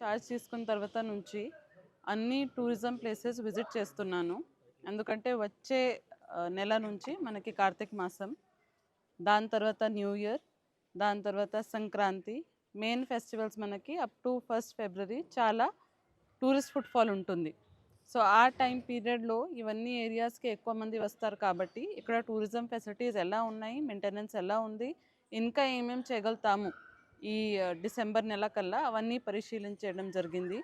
Charge తీసుకున్న తర్వాత నుంచి అన్ని టూరిజం ప్లేసెస్ విజిట్ చేస్తున్నాను. ఎందుకంటే వచ్చే నెల నుంచి మనకి కార్తీక మాసం దాని తర్వాత న్యూ ఇయర్ దాని తర్వాత సంక్రాంతి మెయిన్ ఫెస్టివల్స్ మనకి అప్ టు ఫస్ట్ ఫిబ్రవరి చాలా టూరిస్ట్ ఫుట్ఫాల్ ఉంటుంది. సో ఆ టైం పీరియడ్లో ఇవన్నీ ఏరియాస్కి ఎక్కువ మంది వస్తారు కాబట్టి ఇక్కడ టూరిజం ఫెసిలిటీస్ ఎలా ఉన్నాయి మెయింటెనెన్స్ ఎలా ఉంది ఇంకా ఏమేమి చేయగలుగుతాము ఈ డిసెంబర్ నెల కల్లా అవన్నీ పరిశీలించడం జరిగింది.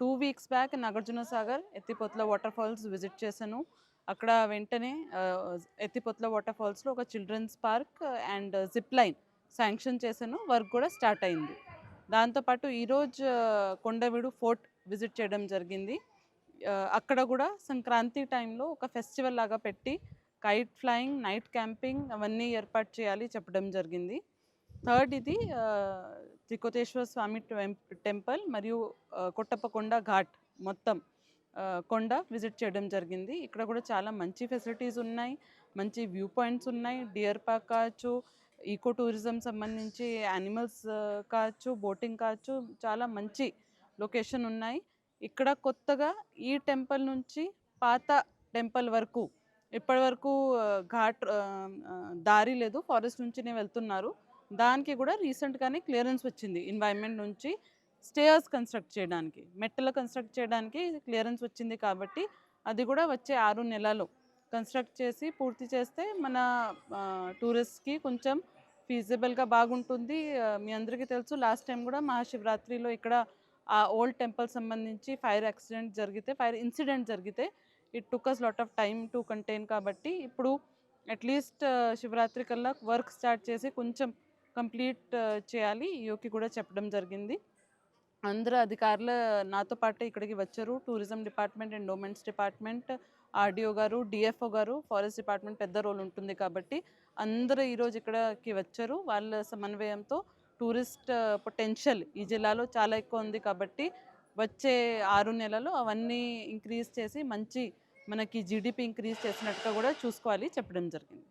Two weeks back Nagarjuna Sagar waterfalls water falls visit చేశాను. అక్కడ వెంటనే ఎత్తిపోతుల వాటర్ఫాల్స్లో వాటర్ ఫాల్స్లో ఒక children's park and zip line sanction చేశాను. వర్క్ కూడా స్టార్ట్ అయింది. దాంతోపాటు ఈరోజు కొండవీడు ఫోర్ట్ విజిట్ చేయడం జరిగింది. అక్కడ కూడా సంక్రాంతి టైంలో ఒక ఫెస్టివల్ లాగా పెట్టి కైట్ ఫ్లయింగ్ నైట్ క్యాంపింగ్ అవన్నీ ఏర్పాటు చేయాలి చెప్పడం జరిగింది. థర్డ్ ఇది త్రికోటేశ్వర స్వామి టెంపుల్ మరియు కొట్టప్పకొండ ఘాట్ మొత్తం కొండ విజిట్ చేయడం జరిగింది. ఇక్కడ కూడా చాలా మంచి ఫెసిలిటీస్ ఉన్నాయి మంచి వ్యూ పాయింట్స్ ఉన్నాయి. డియర్ పార్క్ కావచ్చు ఈకో టూరిజం సంబంధించి యానిమల్స్ కావచ్చు బోటింగ్ కావచ్చు చాలా మంచి లొకేషన్ ఉన్నాయి. ఇక్కడ కొత్తగా ఈ టెంపుల్ నుంచి పాత టెంపుల్ వరకు ఇప్పటి వరకు ఘాట్ దారి లేదు ఫారెస్ట్ నుంచినే వెళ్తున్నారు. దానికి కూడా రీసెంట్గానే క్లియరెన్స్ వచ్చింది ఎన్వైర్న్మెంట్ నుంచి స్టేయర్స్ కన్స్ట్రక్ట్ చేయడానికి మెట్టలు కన్స్ట్రక్ట్ చేయడానికి క్లియరెన్స్ వచ్చింది కాబట్టి అది కూడా వచ్చే ఆరు నెలలు కన్స్ట్రక్ట్ చేసి పూర్తి చేస్తే మన టూరిస్ట్కి కొంచెం ఫీజిబుల్గా బాగుంటుంది. మీ అందరికీ తెలుసు లాస్ట్ టైం కూడా మహాశివరాత్రిలో ఇక్కడ ఆ ఓల్డ్ టెంపుల్ సంబంధించి ఫైర్ యాక్సిడెంట్ జరిగితే ఫైర్ ఇన్సిడెంట్ జరిగితే it takes lot of time to contain కాబట్టి ఇప్పుడు అట్లీస్ట్ శివరాత్రి కల్లా వర్క్ స్టార్ట్ చేసి కొంచెం కంప్లీట్ చేయాలి. ఈయోకి కూడా చెప్పడం జరిగింది. అందరూ అధికారులు నాతో పాటు ఇక్కడికి వచ్చారు. Tourism department endowments department RDO గారు డిఎఫ్ఓ గారు ఫారెస్ట్ డిపార్ట్మెంట్ పెద్ద రోల్ ఉంటుంది కాబట్టి అందరూ ఈరోజు ఇక్కడికి వచ్చారు. వాళ్ళ సమన్వయంతో టూరిస్ట్ పొటెన్షియల్ ఈ జిల్లాలో చాలా ఎక్కువ ఉంది కాబట్టి వచ్చే ఆరు నెలలు అవన్నీ ఇంక్రీజ్ చేసి మంచి మనకి జీడిపి ఇంక్రీజ్ చేసినట్టుగా కూడా చూసుకోవాలి చెప్పడం జరిగింది.